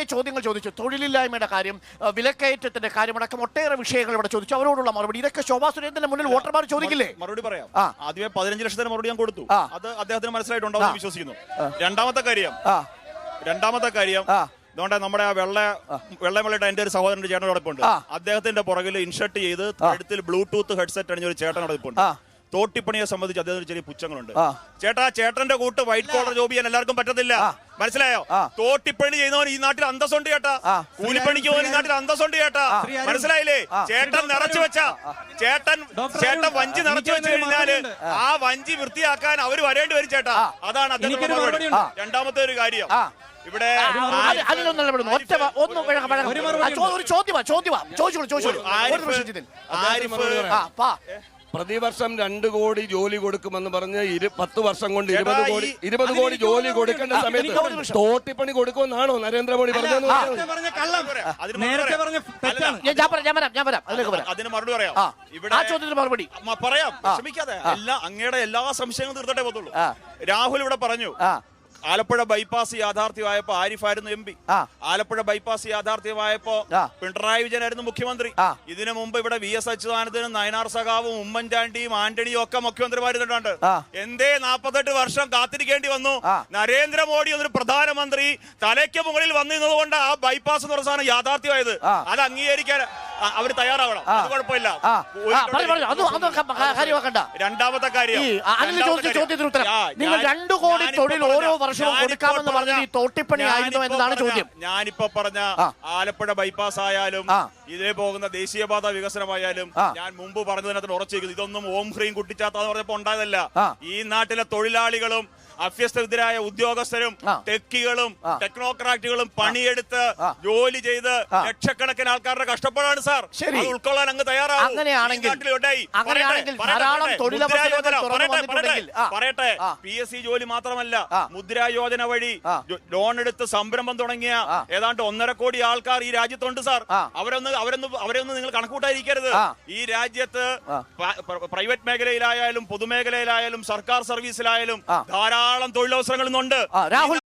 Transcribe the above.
കുറെ ചോദ്യങ്ങൾ ചോദിച്ചു. തൊഴിലില്ലായ്മയുടെ കാര്യം വിലക്കയറ്റത്തിന്റെ കാര്യമടക്കം ഒട്ടേറെ വിഷയങ്ങൾ ഇവിടെ ചോദിച്ചു. അവരോടുള്ള മറുപടി. ഇതൊക്കെ ശോഭാ സുരേന്ദ്രന്റെ മുന്നിൽ വോട്ടർമാർ ചോദിക്കില്ലേ? മറുപടി പറയാം. ആ. ആദ്യമേ പതിനഞ്ച് ലക്ഷത്തിന് മറുപടി ഞാൻ കൊടുത്തു. അത് അദ്ദേഹത്തിന് മനസ്സിലായിട്ടുണ്ടാവും വിശ്വസിക്കുന്നു. രണ്ടാമത്തെ കാര്യം. ആ. രണ്ടാമത്തെ കാര്യം ആ. അതുകൊണ്ട് നമ്മുടെ ആ വെള്ള വെള്ളമലയുടെ എന്റെ ഒരു സഹോദരന്റെ ചേട്ടനോടൊപ്പമുണ്ട് അദ്ദേഹത്തിന്റെ പുറകിൽ ഇൻഷർട്ട് ചെയ്ത് കഴുത്തിൽ ബ്ലൂടൂത്ത് ഹെഡ്സെറ്റ് അണിഞ്ഞ ഒരു ചേട്ടനോടൊപ്പമുണ്ട് ആ. തോട്ടിപ്പണിയെ സംബന്ധിച്ച് അദ്ദേഹത്തിന് ചെറിയ പുച്ഛങ്ങളുണ്ട്. ആ. ചേട്ടാ ചേട്ടന്റെ കൂട്ട് വൈറ്റ് കോളർ ജോബ് ചെയ്യാൻ എല്ലാവർക്കും പറ്റത്തില്ല. മനസ്സിലായോ? തോട്ടിപ്പണി ചെയ്യുന്നവൻ ഈ നാട്ടിൽ അന്തസ്സുണ്ട് ചേട്ടാ. കൂലിപ്പണിക്ക് പോകുന്ന ഈ നാട്ടിൽ അന്തസ്സുണ്ട് ചേട്ടാ. മനസ്സിലായില്ലേ? ചേട്ടൻ നിറച്ചു വെച്ച. ചേട്ടൻ ചേട്ടൻ വഞ്ചി നിറച്ചു വെച്ച് കഴിഞ്ഞാൽ ആ വഞ്ചി വൃത്തിയാക്കാൻ അവർ വരേണ്ടി വരും ചേട്ടാ. അതാണ് അദ്ദേഹത്തിന്റെ എനിക്കൊരു മറുപടി. മറുപടി രണ്ടാമത്തെ ഒരു കാര്യം. ഇവിടെ അത് അതിലൊന്നും ഇടപെടുന്നു ഒറ്റ ഒന്ന് ഒരു ചോദ്യമാ ചോദ്യമാ ചോദിച്ചോളൂ ചോദിച്ചോളൂ. ആരിഫ് പ്രതിവർഷം രണ്ട് കോടി ജോലി കൊടുക്കുമെന്ന് പറഞ്ഞ് ഇരു പത്ത് വർഷം കൊണ്ട് ഇരുപത് കോടി ഇരുപത് കോടി ജോലി കൊടുക്കേണ്ട സമയത്ത്. തോട്ടിപ്പണി കൊടുക്കുമെന്നാണോ നരേന്ദ്രമോദി പറഞ്ഞത്? അതിന് മറുപടി നേരത്തെ പറയാം. ഇവിടെ ചോദ്യത്തിന് മറുപടി. പറയാം. ശ്രമിക്കാതെ എല്ലാ അങ്ങയുടെ എല്ലാ സംശയങ്ങളും തീർത്തട്ടേ പോകത്തുള്ളൂ രാഹുൽ ഇവിടെ പറഞ്ഞു. ആലപ്പുഴ ബൈപ്പാസ് യാഥാർത്ഥ്യമായപ്പോ ആരിഫായിരുന്നു എം പി. ആലപ്പുഴ ബൈപ്പാസ് യാഥാർത്ഥ്യമായപ്പോ പിണറായി വിജയനായിരുന്നു മുഖ്യമന്ത്രി. ഇതിനു മുമ്പ് ഇവിടെ വി എസ് അച്യുതാനന്ദനും നയനാർ സഖാവും ഉമ്മൻചാണ്ടിയും ആന്റണിയും ഒക്കെ മുഖ്യമന്ത്രിമാരുന്നുണ്ട്. എന്തേ നാപ്പത്തെട്ട് വർഷം കാത്തിരിക്കേണ്ടി വന്നു. നരേന്ദ്രമോദി എന്നൊരു പ്രധാനമന്ത്രി തലയ്ക്ക് മുകളിൽ വന്നിരുന്നതുകൊണ്ട് ആ ബൈപ്പാസ് എന്ന് പറഞ്ഞ സാധനം യാഥാർത്ഥ്യമായത് അത് അംഗീകരിക്കാൻ അവർ തയ്യാറാവണം. അത് കുഴപ്പമില്ല. കാര്യമാക്കണ്ട രണ്ടാമത്തെ കാര്യം. ഈ അനിൽ ചോദിച്ച ചോദ്യത്തിന് ഉത്തരം. ആ, നിങ്ങൾ രണ്ടു കോടി ഞാനിപ്പോ തൊഴിൽ പറഞ്ഞ- ഓരോ വർഷവും ഞാനിപ്പോ കൊടുക്കാമെന്ന് പറഞ്ഞ ഈ തോട്ടിപ്പണി ആയിരുന്നു ഞാനിപ്പോ എന്നതാണ് പറഞ്ഞ- ചോദ്യം. ഞാനിപ്പോ പറഞ്ഞ ആ. ആലപ്പുഴ ബൈപ്പാസ് ആയാലും ഇതേ ഇതിലെ പോകുന്ന ദേശീയപാത വികസനമായാലും ആ. ഞാൻ മുമ്പ് പറഞ്ഞതിനകത്ത് ഉറച്ചിരിക്കുന്നു ഇതൊന്നും ഓം ഹ്രീം കുട്ടിച്ചാത്ത പറഞ്ഞപ്പോ ഉണ്ടായതല്ല. ആ. ഈ നാട്ടിലെ തൊഴിലാളികളും അഭ്യസ്തവിദ്യരായ ഉദ്യോഗസ്ഥരും. ടെക്കികളും ടെക്നോക്രാറ്റുകളും പണിയെടുത്ത് ജോലി ചെയ്ത് ലക്ഷക്കണക്കിന് ആൾക്കാരുടെ കഷ്ടപ്പാടാണ് സാർ. ശരി. ഉൾക്കൊള്ളാൻ അങ്ങ് തയ്യാറാവും. പറയട്ടെ, ധാരാളം. പി എസ് സി ജോലി മാത്രമല്ല. മുദ്രാ യോജന വഴി ലോൺ എടുത്ത് സംരംഭം തുടങ്ങിയ ഏതാണ്ട് ഒന്നര കോടി ആൾക്കാർ ഈ രാജ്യത്തുണ്ട് സാർ. അവരൊന്ന് അവരൊന്ന് അവരൊന്ന് നിങ്ങൾ കണക്കൂട്ടായിരിക്കരുത് ഈ രാജ്യത്ത് പ്രൈവറ്റ് മേഖലയിലായാലും പൊതുമേഖലയിലായാലും സർക്കാർ സർവീസിലായാലും ആ. ധാരാളം ആ, രാഹുൽ